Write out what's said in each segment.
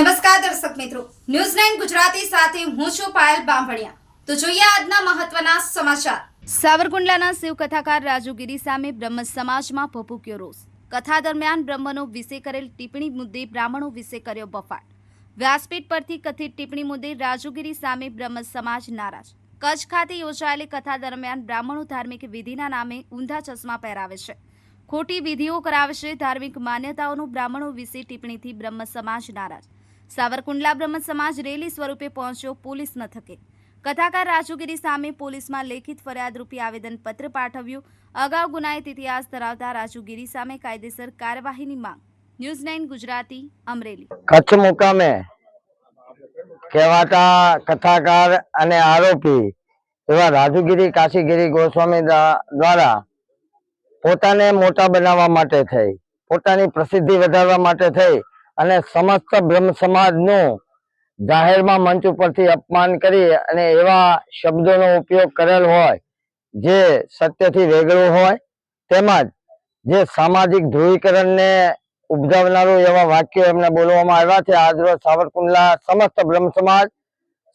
નમસ્કાર દર્શક મિત્રો. ન્યૂઝ નાઇન ગુજરાતી સાથે હું છું પાયલ બામભણિયા તો જોઈએ આજના મહત્વના સમાચાર. સાવરકુંડલાના શિવ કથાકાર રાજુગીરી સામે બ્રહ્મ સમાજમાં ભભૂક્યો રોષ. કથા દરમિયાન બ્રહ્મનો વિશે કરેલ ટિપ્પણી મુદ્દે બ્રાહ્મણો વિશે કર્યો બફાટ. વ્યાસપીઠ પરથી કથિત ટિપ્પણી મુદ્દે રાજુગીરી સામે બ્રહ્મ સમાજ નારાજ. કચ્છ ખાતે યોજાયેલી કથા દરમિયાન બ્રાહ્મણો ધાર્મિક વિધિના નામે ઊંધા ચશ્મા પહેરાવે છે. ખોટી વિધિઓ કરાવે છે. ધાર્મિક માન્યતાઓનું બ્રાહ્મણો વિશે ટિપ્પણીથી બ્રહ્મ સમાજ નારાજ. સાવરકુંડલા બ્રહ્મ સમાજ રેલી સ્વરૂપે પહોંચ્યો પોલીસ મથકે. કથાકાર રાજુગીરી સામે પોલીસમાં લેખિત ફરિયાદ રૂપી આવેદનપત્ર પાઠવ્યું. અગાઉ ગુનાહિત ઇતિહાસ ધરાવતા રાજુગીરી સામે કાયદેસર કાર્યવાહીની માંગ. News nine Gujarati, Amreli. Kutch મુકામે કહેવાતા કથાકાર અને આરોપી એવા રાજુગીરી કાશીગીરી ગોસ્વામી દ્વારા પોતાને મોટા બનાવવા માટે થઈ, પોતાની પ્રસિદ્ધિ વધારવા માટે થઈ અને સમસ્ત બ્રહ્મ સમાજનું જાહેરમાં મંચ ઉપરથી અપમાન કરી અને એવા શબ્દોનો ઉપયોગ કરેલ હોય, જે સત્યથી વેગળું હોય, તેમજ જે સામાજિક ધ્રુવીકરણને ઉપજાવનારું એવા વાક્યો એમને બોલવામાં આવ્યા છે. આજરોજ સાવરકુંડલા સમસ્ત બ્રહ્મ સમાજ,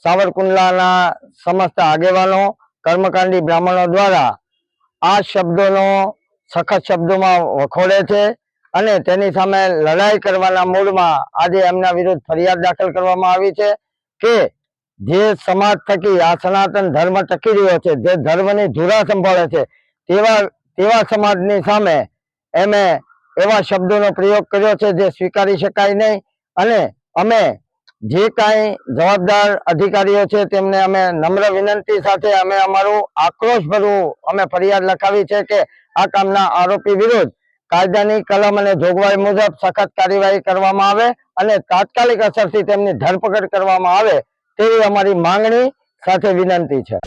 સાવરકુંડલાના સમસ્ત આગેવાનો, કર્મકાંડી બ્રાહ્મણો દ્વારા આ શબ્દોનો સખત શબ્દોમાં વખોડે છે. અને તેની સામે લડાઈ કરવાના મૂડમાં આજે એમના વિરુદ્ધ ફરિયાદ દાખલ કરવામાં આવી છે કે જે સમાજ થકી આ સનાતન ધર્મ ટકી રહ્યો છે, જે ધર્મની ધુરા સંભાળે છે, તેવા તેવા સમાજની સામે એમે એવા શબ્દોનો પ્રયોગ કર્યો છે જે સ્વીકારી શકાય નહીં અને અમે જે કાંઈ જવાબદાર અધિકારીઓ છે તેમને અમે નમ્ર વિનંતી સાથે અમે અમારું આક્રોશભર્યું અમે ફરિયાદ લખાવી છે કે આ કામના આરોપી વિરુદ્ધ કાયદાની કલમ અને જોગવાઈ મુજબ સખત કાર્યવાહી કરવામાં આવે અને તાત્કાલિક અસરથી તેમની ધરપકડ કરવામાં આવે તેવી અમારી માંગણી સાથે વિનંતી છે.